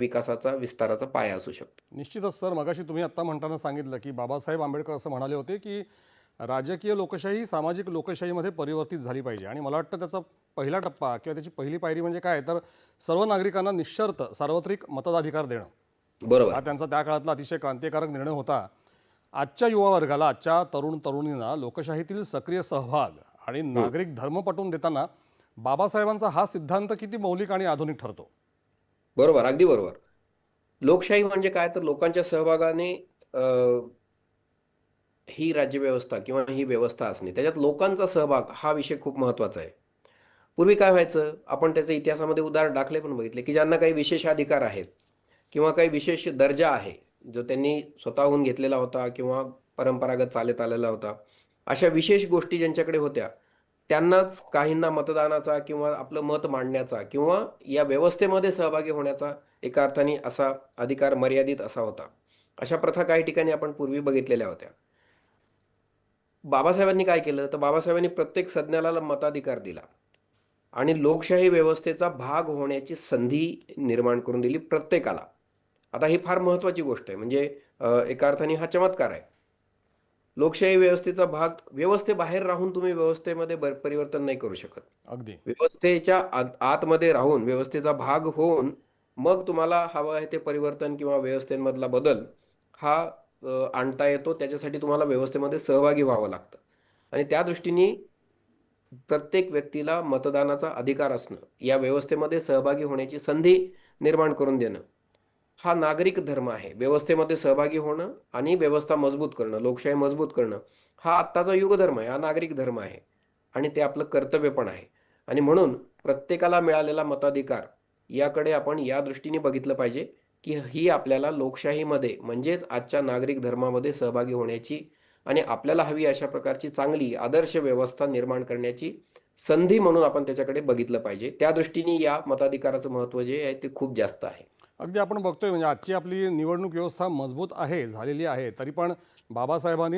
विकासाचा विस्ताराचा पाया असू शकतो. निश्चितच सर. मगाशी तुम्ही आत्ता म्हणताना सांगितलं की बाबासाहेब आंबेडकर असं म्हणाले होते की राजकीय लोकशाही सामाजिक लोकशाहीमध्ये परिवर्तित झाली पाहिजे. आणि मला वाटतं त्याचा पहिला टप्पा किंवा त्याची पहिली पायरी म्हणजे काय? तर सर्व नागरिकांना निश्चर्त सार्वत्रिक मतदाधिकार देणं. बरोबर. हा त्यांचा त्या काळातला अतिशय क्रांतिकारक निर्णय होता. आजच्या युवा वर्गाला आजच्या तरुण तरुणींना लोकशाहीतील सक्रिय सहभाग आणि नागरिक धर्म पटवून देताना बाबासाहेबांचा हा सिद्धांत किती मौलिक आणि आधुनिक ठरतो? बरोबर अगदी बरोबर. लोकशाही म्हणजे काय? तर लोकांच्या सहभागाने ही राज्यव्यवस्था किंवा ही व्यवस्था असणे. त्याच्यात लोकांचा सहभाग हा विषय खूप महत्त्वाचा आहे. पूर्वी काय व्हायचं? आपण त्याच्या इतिहासामध्ये उदाहरण दाखले पण बघितले की ज्यांना काही विशेष अधिकार आहेत किंवा काही विशेष दर्जा आहे जो त्यांनी स्वतःहून घेतलेला होता किंवा परंपरागत चालत आलेला होता अशा विशेष गोष्टी ज्यांच्याकडे होत्या त्यांनाच काहींना मतदानाचा किंवा आपलं मत मांडण्याचा किंवा या व्यवस्थेमध्ये सहभागी होण्याचा एका अर्थाने असा अधिकार मर्यादित असा होता. अशा प्रथा काही ठिकाणी आपण पूर्वी बघितलेल्या होत्या. बाबासाहेबांनी काय केलं? तर बाबासाहेबांनी प्रत्येक सज्ञाला मताधिकार दिला. आणि लोकशाही व्यवस्थेचा भाग होण्याची संधी निर्माण करून दिली प्रत्येकाला. आता ही फार महत्त्वाची गोष्ट आहे. म्हणजे एका अर्थाने हा चमत्कार आहे. लोकशाही व्यवस्थेचा भाग व्यवस्थेबाहेर राहून तुम्ही व्यवस्थेमध्ये बर- परिवर्तन नाही करू शकत. अगदी. व्यवस्थेच्या आत आतमध्ये राहून व्यवस्थेचा भाग होऊन मग तुम्हाला हवं आहे ते परिवर्तन किंवा व्यवस्थेमधला बदल हा आणता येतो. त्याच्यासाठी तुम्हाला व्यवस्थेमध्ये सहभागी व्हावं लागतं. आणि त्या दृष्टीने प्रत्येक व्यक्तीला मतदानाचा अधिकार असणं या व्यवस्थेमध्ये सहभागी होण्याची संधी निर्माण करून देणं हा नागरिक धर्म आहे. व्यवस्थेमध्ये सहभागी होणं आणि व्यवस्था मजबूत करणं लोकशाही मजबूत करणं हा आत्ताचा युगधर्म आहे. हा नागरिक धर्म आहे. आणि ते आपलं कर्तव्य पण आहे. आणि म्हणून प्रत्येकाला मिळालेला मताधिकार याकडे आपण या दृष्टीने बघितलं पाहिजे की ही आपल्याला लोकशाहीमध्ये म्हणजेच आजच्या नागरिक धर्मामध्ये सहभागी होण्याची आणि आपल्याला हवी अशा प्रकारची चांगली आदर्श व्यवस्था निर्माण करण्याची संधी म्हणून आपण त्याच्याकडे बघितलं पाहिजे. त्या दृष्टीने या मताधिकाराचं महत्त्व जे आहे ते खूप जास्त आहे. अगदी आपण बघतोय म्हणजे आजची आपली निवडणूक व्यवस्था मजबूत आहे झालेली आहे. तरी पण बाबासाहेबांनी